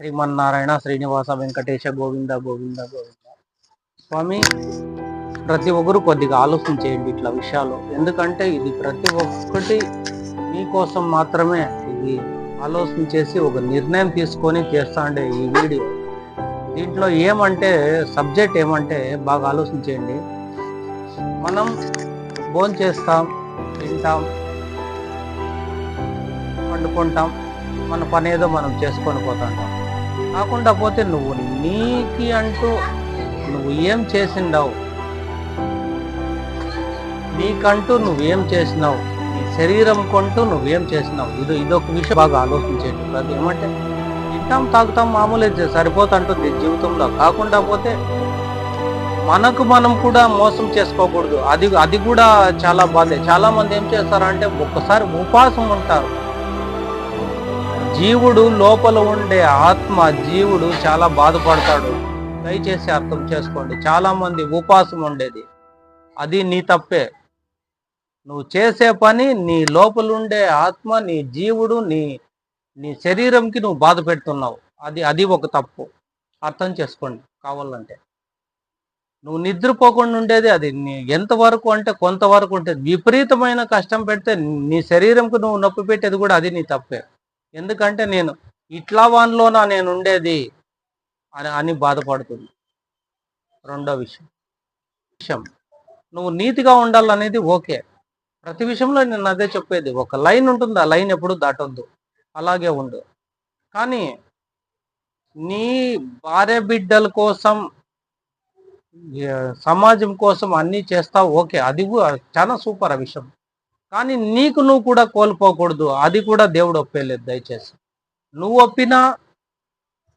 శ్రీమన్నారాయణ శ్రీనివాస వెంకటేశ గోవింద గోవింద గోవింద. స్వామి ప్రతి ఒక్కరు కొద్దిగా ఆలోచన చేయండి ఇట్లా విషయాలు. ఎందుకంటే ఇది ప్రతి ఒక్కటి మీకోసం మాత్రమే ఇది ఆలోచన చేసి ఒక నిర్ణయం తీసుకొని చేస్తాండే ఈ వీడియో. దీంట్లో ఏమంటే సబ్జెక్ట్ ఏమంటే బాగా ఆలోచన చేయండి. మనం భోజనం చేస్తాం తింటాం వండుకుంటాం మన పని ఏదో మనం చేసుకొని పోతుంటాం కాకుండా పోతే నువ్వు నీకి అంటూ నువ్వు ఏం చేసిండావు? నీకంటూ నువ్వేం చేసినావు? నీ శరీరం కొంటూ నువ్వేం చేసినావు? ఇది ఇదొక విషయం బాగా ఆలోచించేది అది ఏమంటే తింటాం తాగుతాం మామూలు సరిపోతుంటుంది జీవితంలో. కాకుండా పోతే మనకు మనం కూడా మోసం చేసుకోకూడదు. అది అది కూడా చాలా బాధే. చాలా మంది ఏం చేస్తారంటే ఒక్కసారి ఉపాసం ఉంటారు. జీవుడు లోపల ఉండే ఆత్మ జీవుడు చాలా బాధపడతాడు. దయచేసి అర్థం చేసుకోండి. చాలా మంది ఉపాసం ఉండేది. అది నీ తప్పే. నువ్వు చేసే పని నీ లోపల ఉండే ఆత్మ నీ జీవుడు నీ నీ శరీరంకి నువ్వు బాధ పెడుతున్నావు. అది అది ఒక తప్పు. అర్థం చేసుకోండి. కావాలంటే. నువ్వు నిద్రపోకుండా ఉండేది అది. నీ ఎంతవరకు అంటే కొంతవరకు ఉంటుంది విపరీతమైన కష్టం పెడితే నీ శరీరంకు నువ్వు నొప్పి పెట్టేది కూడా అది నీ తప్పే. ఎందుకంటే నేను ఇట్లా వాన్లోనా నేను ఉండేది అని అని బాధపడుతుంది. రెండో విషయం. విషయం నువ్వు నీతిగా ఉండాలనేది ఓకే. ప్రతి విషయంలో నేను అదే చెప్పేది. ఒక లైన్ ఉంటుంది ఆ లైన్ ఎప్పుడు దాటొద్దు. అలాగే ఉండు. కానీ నీ భార్య బిడ్డల కోసం సమాజం కోసం అన్నీ చేస్తావు ఓకే. అది చాలా సూపర్ ఆ విషయం. కానీ నీకు నువ్వు కూడా కోల్పోకూడదు. అది కూడా దేవుడు ఒప్పేలేదు దయచేసి. నువ్వు ఒప్పినా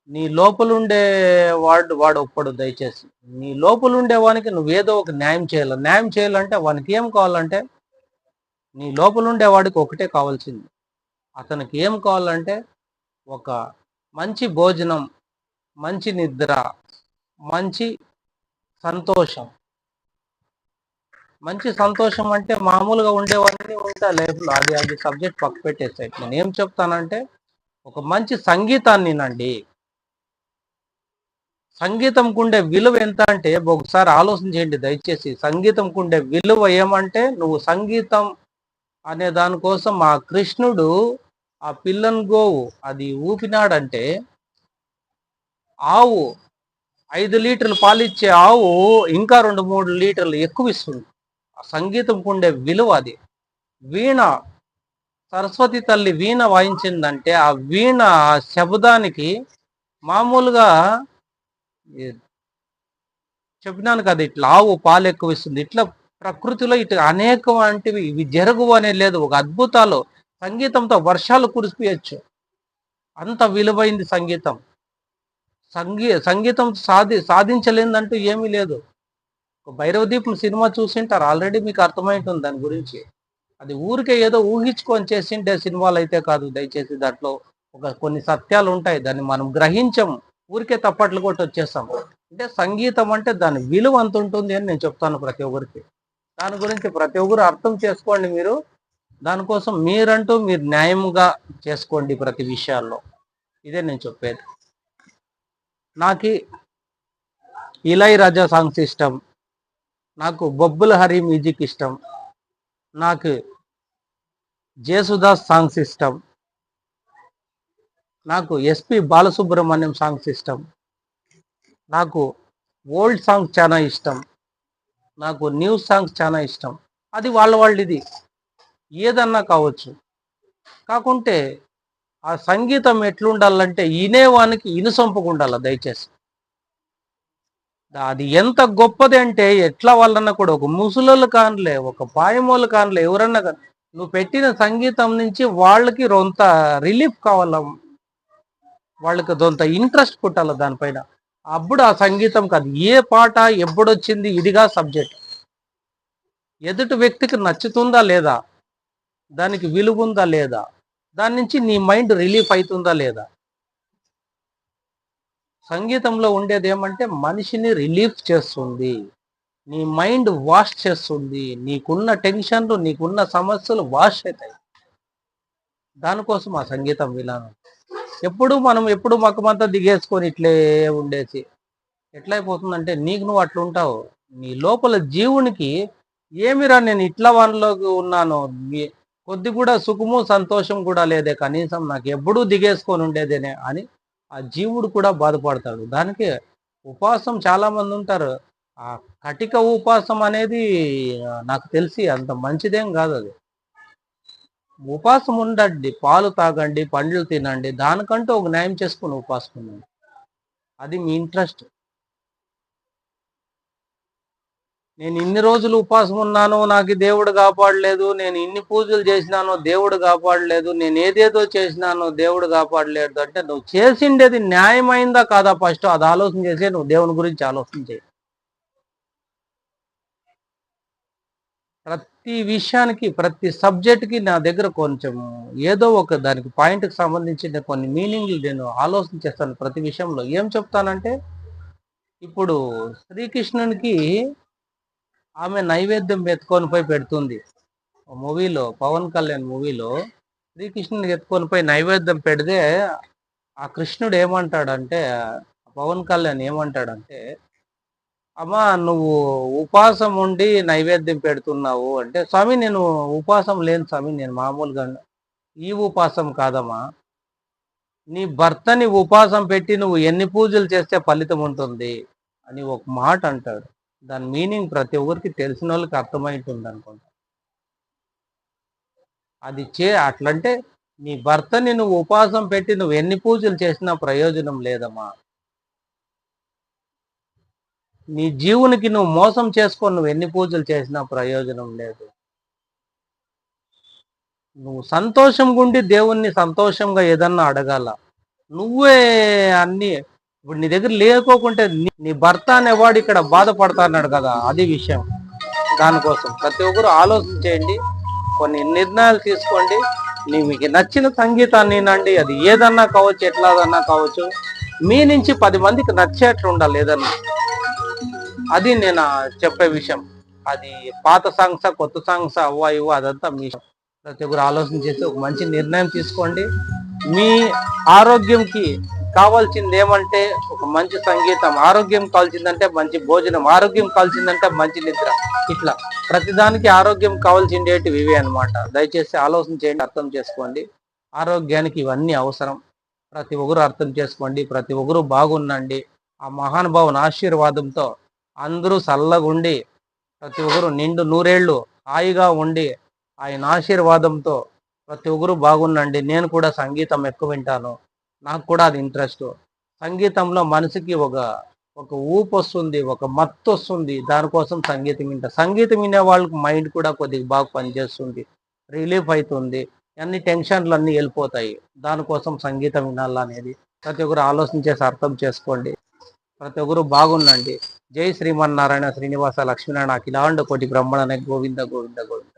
నీ లోపలుండే వాడు వాడు ఒప్పడు దయచేసి. నీ లోపలుండే వానికి నువ్వేదో ఒక న్యాయం చేయాలి. న్యాయం చేయాలంటే వానికి ఏం కావాలంటే నీ లోపలుండే వాడికి ఒకటే కావాల్సింది. అతనికి ఏం కావాలంటే ఒక మంచి భోజనం మంచి నిద్ర మంచి సంతోషం. మంచి సంతోషం అంటే మామూలుగా ఉండేవన్నీ ఉంటాయి లైఫ్లో. అది అది సబ్జెక్ట్ పక్క పెట్టేస్తాయి నేను ఏం చెప్తానంటే ఒక మంచి సంగీతాన్ని నండి. సంగీతం కుండే విలువ ఎంత అంటే ఒకసారి ఆలోచన చేయండి దయచేసి. సంగీతం కుండే విలువ ఏమంటే నువ్వు సంగీతం అనే దానికోసం ఆ కృష్ణుడు ఆ పిల్లను గోవు అది ఊపినాడంటే ఆవు ఐదు లీటర్లు పాలిచ్చే ఆవు ఇంకా రెండు మూడు లీటర్లు ఎక్కువ ఇస్తుంది. సంగీతం ఉండే విలువ అది. వీణ సరస్వతి తల్లి వీణ వాయించిందంటే ఆ వీణ ఆ శబ్దానికి మామూలుగా చెప్పినాను కదా ఇట్లా ఆవు పాలు ఎక్కువ ఇస్తుంది ఇట్లా ప్రకృతిలో ఇటు అనేకం వంటివి ఇవి జరగవు అనేది లేదు. ఒక అద్భుతాలు. సంగీతంతో వర్షాలు కురిసిపోయచ్చు. అంత విలువైంది సంగీతం. సంగీ సంగీతం సాధి సాధించలేదంటూ ఏమీ లేదు. ఒక సినిమా చూసింటారు. ఆల్రెడీ మీకు అర్థమైంటుంది దాని గురించి. అది ఊరికే ఏదో ఊహించుకొని చేసిండే సినిమాలు అయితే కాదు. దయచేసి దాంట్లో ఒక కొన్ని సత్యాలు ఉంటాయి. దాన్ని మనం గ్రహించము ఊరికే తప్పట్లు కొట్టి వచ్చేస్తాం. అంటే సంగీతం అంటే దాని విలువ అంత ఉంటుంది అని నేను చెప్తాను ప్రతి ఒక్కరికి. దాని గురించి ప్రతి ఒక్కరు అర్థం చేసుకోండి మీరు. దానికోసం మీరంటూ మీరు న్యాయంగా చేసుకోండి ప్రతి విషయాల్లో. ఇదే నేను చెప్పేది. నాకు ఇలై రాజా సాంగ్స్ ఇష్టం. నాకు బొబ్బుల హరి మ్యూజిక్ ఇష్టం. నాకు జేసుదాస్ సాంగ్స్ ఇష్టం. నాకు ఎస్పి బాలసుబ్రహ్మణ్యం సాంగ్స్ ఇష్టం. నాకు ఓల్డ్ సాంగ్స్ చాలా ఇష్టం. నాకు న్యూ సాంగ్స్ చాలా ఇష్టం. అది వాళ్ళ వాళ్ళది. ఏదన్నా కావచ్చు. కాకుంటే ఆ సంగీతం ఎట్లుండాలంటే వినేవానికి ఇనుసొంపుగా ఉండాలి దయచేసి. అది ఎంత గొప్పది అంటే ఎట్లా వాళ్ళన్నా కూడా ఒక ముసలోళ్ళు కానిలే ఒక పాయమోళ్ళు కానిలే ఎవరన్నా కానీ నువ్వు పెట్టిన సంగీతం నుంచి వాళ్ళకి రొంత రిలీఫ్ కావాల? వాళ్ళకి రొంత ఇంట్రెస్ట్ పుట్టాలి దానిపైన? అప్పుడు ఆ సంగీతం కాదు. ఏ పాట ఎప్పుడొచ్చింది ఇదిగా సబ్జెక్ట్. ఎదుటి వ్యక్తికి నచ్చుతుందా లేదా? దానికి విలువ ఉందా లేదా? దాని నుంచి నీ మైండ్ రిలీఫ్ అవుతుందా లేదా? సంగీతంలో ఉండేది ఏమంటే మనిషిని రిలీఫ్ చేస్తుంది. నీ మైండ్ వాష్ చేస్తుంది. నీకున్న టెన్షన్లు నీకున్న సమస్యలు వాష్ అవుతాయి. దానికోసం ఆ సంగీతం విలాను ఎప్పుడు మనం ఎప్పుడు మక్కమంతా దిగేసుకొని ఇట్లే ఉండేసి ఎట్లయిపోతుందంటే నీకు నువ్వు అట్లుంటావు నీ లోపల జీవునికి ఏమిరా నేను ఇట్లా వనలోకి ఉన్నాను? కొద్ది కూడా సుఖము సంతోషం కూడా లేదే. కనీసం నాకు ఎప్పుడూ దిగేసుకొని ఉండేదేనే అని ఆ జీవుడు కూడా బాధపడతాడు. దానికి ఉపవాసం చాలామంది ఉంటారు. ఆ కటిక ఉపాసం అనేది నాకు తెలిసి అంత మంచిదేం కాదు అది. ఉపాసం ఉండండి పాలు తాగండి పండ్లు తినండి దానికంటూ ఒక న్యాయం చేసుకుని ఉపాసం ఉండండి. అది మీ ఇంట్రెస్ట్. నేను ఇన్ని రోజులు ఉపాసం ఉన్నాను నాకు దేవుడు కాపాడలేదు నేను ఇన్ని పూజలు చేసినాను దేవుడు కాపాడలేదు నేను ఏదేదో చేసినాను దేవుడు కాపాడలేదు అంటే నువ్వు చేసిండేది న్యాయమైందా కాదా ఫస్ట్? అది ఆలోచన చేసే నువ్వు దేవుని గురించి ఆలోచన చేయి. ప్రతి విషయానికి ప్రతి సబ్జెక్ట్కి నా దగ్గర కొంచెం ఏదో ఒక దానికి పాయింట్కి సంబంధించిన కొన్ని మీనింగ్లు నేను ఆలోచన చేస్తాను ప్రతి విషయంలో. ఏం చెప్తానంటే ఇప్పుడు శ్రీకృష్ణునికి ఆమె నైవేద్యం ఎత్తుకొని పోయి పెడుతుంది. మూవీలో పవన్ కళ్యాణ్ మూవీలో శ్రీకృష్ణుని ఎత్తుకొని పోయి నైవేద్యం పెడితే ఆ కృష్ణుడు ఏమంటాడంటే పవన్ కళ్యాణ్ ఏమంటాడంటే అమ్మా నువ్వు ఉపాసం ఉండి నైవేద్యం పెడుతున్నావు అంటే స్వామి నేను ఉపాసం లేను స్వామి నేను మామూలుగా ఈ ఉపాసం కాదమ్మా. నీ భర్తని ఉపాసం పెట్టి నువ్వు ఎన్ని పూజలు చేస్తే ఫలితం ఉంటుంది అని ఒక మాట అంటాడు. దాని మీనింగ్ ప్రతి ఒక్కరికి తెలిసిన వాళ్ళకి అర్థమైంటుంది అనుకుంటా అది చే అట్లంటే నీ భర్తని నువ్వు ఉపాసం పెట్టి నువ్వు ఎన్ని పూజలు చేసినా ప్రయోజనం లేదమ్మా. నీ జీవునికి నువ్వు మోసం చేసుకొని నువ్వు ఎన్ని పూజలు చేసినా ప్రయోజనం లేదు. నువ్వు సంతోషంగా ఉండి దేవుణ్ణి సంతోషంగా ఏదన్నా అడగాల. నువ్వే అన్ని ఇప్పుడు నీ దగ్గర లేకోకుంటే నీ- భర్త అనేవాడు ఇక్కడ బాధపడతాన్నాడు కదా అది విషయం. దానికోసం ప్రతి ఒక్కరు ఆలోచన చేయండి. కొన్ని నిర్ణయాలు తీసుకోండి. నీ మీకు నచ్చిన సంగీతాన్ని నండి అది ఏదన్నా కావచ్చు ఎట్లాదన్నా కావచ్చు. మీ నుంచి పది మందికి నచ్చేట్లు ఉండాలి ఏదన్నా. అది నేను చెప్పే విషయం. అది పాత సాంగ్సా కొత్త సాంగ్సా అవ్వా ఇవ్వ అదంతా మీ ప్రతి ఒక్కరు ఆలోచన చేసి ఒక మంచి నిర్ణయం తీసుకోండి. మీ ఆరోగ్యంకి కావాల్సింది ఏమంటే ఒక మంచి సంగీతం ఆరోగ్యం కావాల్సిందంటే మంచి భోజనం ఆరోగ్యం కావాల్సిందంటే మంచి నిద్ర. ఇట్లా ప్రతిదానికి ఆరోగ్యం కావాల్సిండేటివి ఇవే అనమాట దయచేసి ఆలోచన చేయండి అర్థం చేసుకోండి. ఆరోగ్యానికి ఇవన్నీ అవసరం. ప్రతి ఒక్కరు అర్థం చేసుకోండి ప్రతి ఒక్కరు బాగుండండి. ఆ మహానుభావుని ఆశీర్వాదంతో అందరూ చల్లగుండి ప్రతి ఒక్కరు నిండు నూరేళ్ళు హాయిగా ఉండి ఆయన ఆశీర్వాదంతో ప్రతి ఒక్కరు బాగుండండి. నేను కూడా సంగీతం ఎక్కువ వింటాను. నాకు కూడా అది ఇంట్రెస్ట్ సంగీతంలో మనసుకి ఒక ఒక ఊపు వస్తుంది ఒక మత్తు వస్తుంది దానికోసం సంగీతం వింటా. సంగీతం వినే వాళ్ళకి మైండ్ కూడా కొద్దిగా బాగా పనిచేస్తుంది రిలీఫ్ అవుతుంది అన్ని టెన్షన్లు అన్నీ వెళ్ళిపోతాయి. దానికోసం సంగీతం వినాలనేది ప్రతి ఒక్కరు ఆలోచన చేసి అర్థం చేసుకోండి. ప్రతి ఒక్కరు బాగుండండి. జై శ్రీమన్నారాయణ శ్రీనివాస లక్ష్మీనారాయణ అఖిలాండ కోటి బ్రహ్మణ గోవింద గోవింద గోవింద.